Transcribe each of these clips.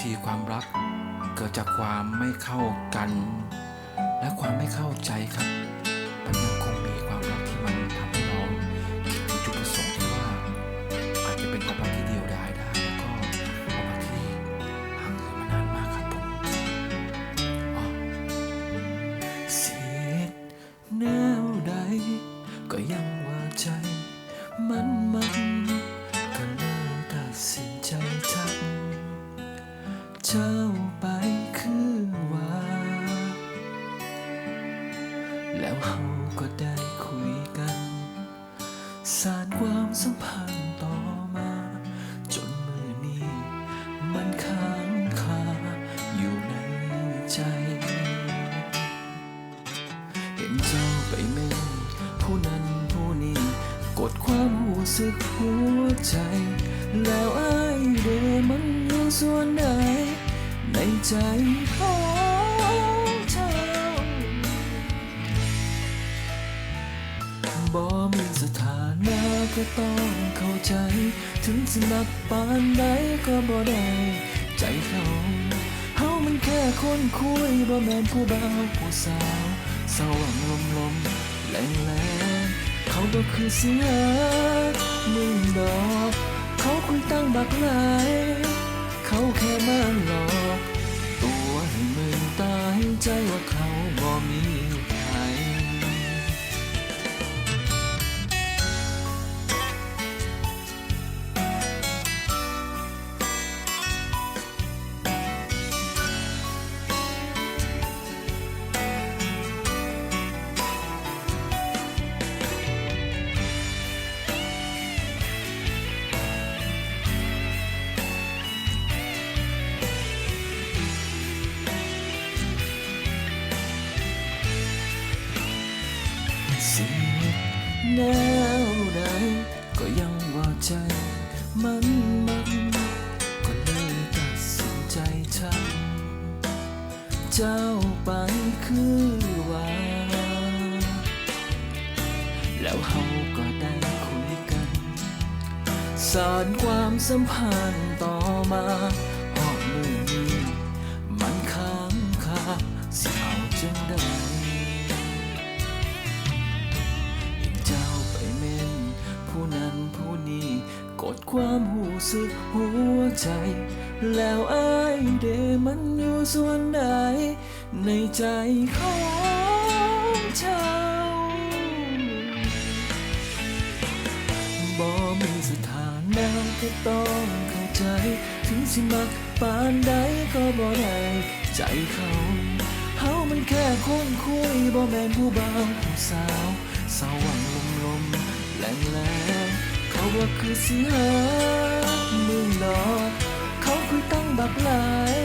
ทีความรัก เกิดจากความไม่เข้ากัน และความไม่เข้าใจครับ มันยังคงมีความรักที่มันทำให้เราคิดถึงจุดประสงค์ เจ้าไปคือว่า แล้วเฮาก็ได้คุยกัน สารความสัมพันธ์ต่อมา จนมือนี้ มันค้างคาอยู่ในใจ เห็นเจ้าไปเม่นผู้นั้นผู้นี้ กดความหูสึกหัวใจ แล้วไอ้เดมันอยู่ส่วนใน ใจของเจ้าบ่มีสถานะก็ต้องเข้าใจ ถึงสิมักปานใดก็บ่ได้ ใจเขาเฮามันแค่คนคุยบ่แม่นผู้บ่าวผู้สาวสว่างลมลมแรงแรงเขาบ่คือเสียมึงดอก เขาคุยตั้งบักหลาย เขาแค่มาหลอกายใแนวใดก็ยังว่าใจมันมันก็เลยตัดสินใจทำเจ้าไปคือว่า แล้วเฮาก็ได้คุยกันสานความสัมพันธ์ต่อมาหอดมือนี้มันค้างคาสิเอาจังได้ ความหูสึกหัวใจ แล้วไอ้เดมันอยู่ส่วนใด ในใจของเจ้าบ่มีสถานะก็ต้องเข้าใจ ถึงสิมักปานใดก็บ่ได้ใจเขาเฮามันแค่คนคุยบ่แม่นผู้บ่าวผู้สาว สาวหวังลมลมแรงแรง เขาว่าคือสิหามึงดอกเขาคุยตั้งบักหลาย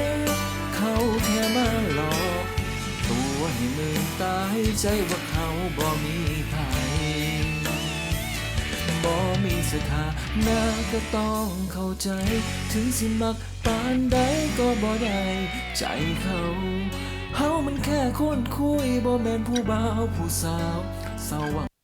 เขาแค่มาหลอกตัวให้มึงตายใจว่าเขาบ่มีภัยบ่มีสถานะก็ต้องเข้าใจ ถึงสิมักปานใดก็บ่ได้ใจเขาเฮามันแค่คนคุยบ่แม่นผู้บ่าวผู้สาวสาว